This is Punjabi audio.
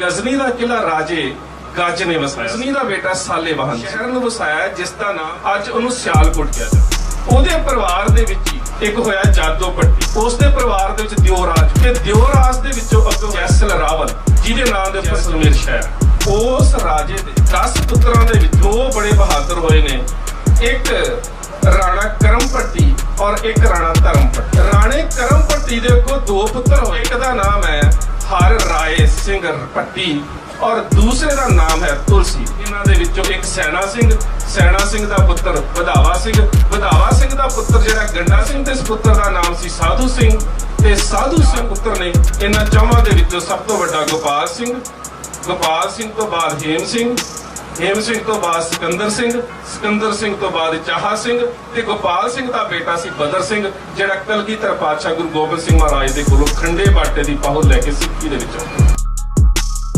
ਗਜ਼ਨੀ ਦਾ ਕਿਲਾ ਰਾਜੇ ਗੱਜ ਨੇ ਵਸਾਇਆ। ਗਜ਼ਨੀ ਦਾ ਬੇਟਾ ਸਾਲੇਵਾਹਨ ਸ਼ਹਿਰ ਨੂੰ ਵਸਾਇਆ ਜਿਸ ਦਾ ਨਾਮ ਅੱਜ ਉਹਨੂੰ ਸਿਆਲਕੋਟ ਕਿਹਾ ਜਾਂਦਾ ਉਹਦੇ ਪਰਿਵਾਰ ਦੇ ਵਿੱਚ ਹੀ ਇੱਕ ਹੋਇਆ ਜਾਦੋ ਪੱਟੀ ਉਸ ਦੇ ਪਰਿਵਾਰ ਦੇ ਵਿੱਚ ਦਿਓਰਾਜ ਤੇ ਦਿਓਰਾਜ ਦੇ ਵਿੱਚੋਂ ਅੱਗੋਂ ਜੈਸਲ ਰਾਵਲ ਜਿਹਦੇ ਨਾਮ ਦੇ ਉੱਪਰ ਸਲਮੇਰ ਸ਼ਹਿਰ। ਉਸ ਰਾਜੇ ਦੇ 10 ਪੁੱਤਰਾਂ ਦੇ ਵਿੱਚ ਦੋ ਬੜੇ ਬਹਾਦਰ ਹੋਏ ਨੇ। ਇੱਕ ਰਾਣਾ ਕਰਮਪੱਟੀ ਔਰ ਇੱਕ ਰਾਣਾ ਧਰਮਪੱਟੀ ਰਾਣੇ ਕਰਮਪੱਟੀ ਦੇ ਕੋਲ ਦੋ ਪੁੱਤਰ ਹੋਏ। ਇੱਕ ਦਾ ਨਾਮ ਹੈ ਸਿੰਘ ਪੱਟੀ ਔਰ ਦੂਸਰੇ ਦਾ ਨਾਮ ਹੈ ਤੁਲਸੀ। ਇਹਨਾਂ ਦੇ ਵਿੱਚੋਂ ਇੱਕ ਸੈਣਾ ਸਿੰਘ ਸੈਣਾ ਸਿੰਘ ਦਾ ਪੁੱਤਰ ਵਧਾਵਾ ਸਿੰਘ। ਵਧਾਵਾ ਸਿੰਘ ਦਾ ਪੁੱਤਰ ਜਿਹੜਾ ਗੰਡਾ ਸਿੰਘ ਦੇ ਇਸ ਪੁੱਤਰ ਦਾ ਨਾਮ ਸੀ ਸਾਧੂ ਸਿੰਘ। ਤੇ ਸਾਧੂ ਸਿੰਘ ਪੁੱਤਰ ਨੇ ਇਹਨਾਂ ਚੌਵਾਂ ਦੇ ਵਿੱਚੋਂ ਸਭ ਤੋਂ ਵੱਡਾ ਗੋਪਾਲ ਸਿੰਘ ਗੋਪਾਲ ਸਿੰਘ ਤੋਂ ਬਾਅਦ ਹੇਮ ਸਿੰਘ ਹੇਮ ਸਿੰਘ ਤੋਂ ਬਾਅਦ ਸਿਕੰਦਰ ਸਿੰਘ ਸਿਕੰਦਰ ਸਿੰਘ ਤੋਂ ਬਾਅਦ ਚਾਹਾ ਸਿੰਘ ਤੇ ਗੋਪਾਲ ਸਿੰਘ ਦਾ ਬੇਟਾ ਸੀ ਬਦਰ ਸਿੰਘ, ਜਿਹੜਾ ਕਲਗੀਧਰ ਪਾਤਸ਼ਾਹ ਗੁਰੂ ਗੋਬਿੰਦ ਸਿੰਘ ਮਹਾਰਾਜ ਦੇ ਕੋਲੋਂ ਖੰਡੇ ਬਾਟੇ ਦੀ ਪਹੁਲ ਲੈ ਕੇ ਸਿੱਖੀ ਦੇ ਵਿੱਚ ਆਉਂਦਾ